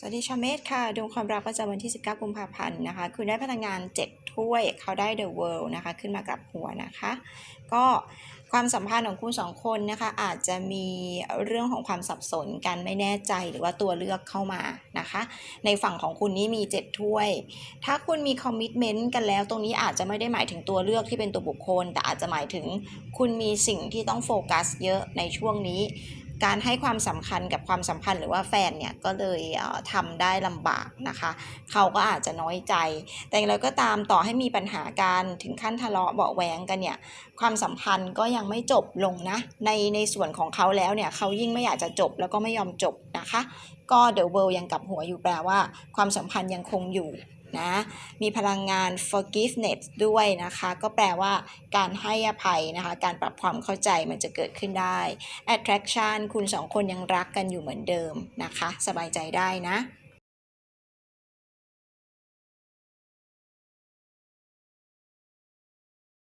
สวัสดีชาวเมษค่ะดวงความรักประจำวันที่ 19 กุมภาพันธ์นะคะ คุณได้พลังงาน 7 ถ้วยเขาได้ The World นะคะ ขึ้นมากับหัวนะคะ ก็ความสัมพันธ์ของคุณสองคนนะคะ อาจจะมีเรื่องของความสับสนกันไม่แน่ใจหรือว่าตัวเลือกเข้ามานะคะ ในฝั่งของคุณนี้มี 7 ถ้วย ถ้าคุณมีคอมมิชเมนต์กันแล้ว ตรงนี้อาจจะไม่ได้หมายถึงตัวเลือกที่เป็นตัวบุคคล แต่อาจจะหมายถึงคุณมีสิ่งที่ต้องโฟกัสเยอะในช่วงนี้ การให้ความสำคัญกับความสัมพันธ์หรือว่าแฟนเนี่ยก็เลยเอ่อทำได้ลำบากนะคะ เขาก็อาจจะน้อยใจ แต่อย่าก็ตามต่อให้มีปัญหาการถึงขั้นทะเลาะเบาแหวงกันเนี่ยความสัมพันธ์ก็ยังไม่จบลงนะในในส่วนของเขาแล้วเนี่ยเขายิ่งไม่อยากจะจบแล้วก็ไม่ยอมจบนะคะ ก็เด e w เ r ลยังกลับหัวอยู่แปลว่า ความสัมพันธ์ยังคงอยู่ นะ มีพลังงาน forgiveness ด้วยนะคะ ก็แปลว่าการให้อภัยนะคะ การปรับความเข้าใจมันจะเกิดขึ้นได้ attraction คุณสองคนยังรักกันอยู่เหมือนเดิมนะคะ สบายใจได้นะ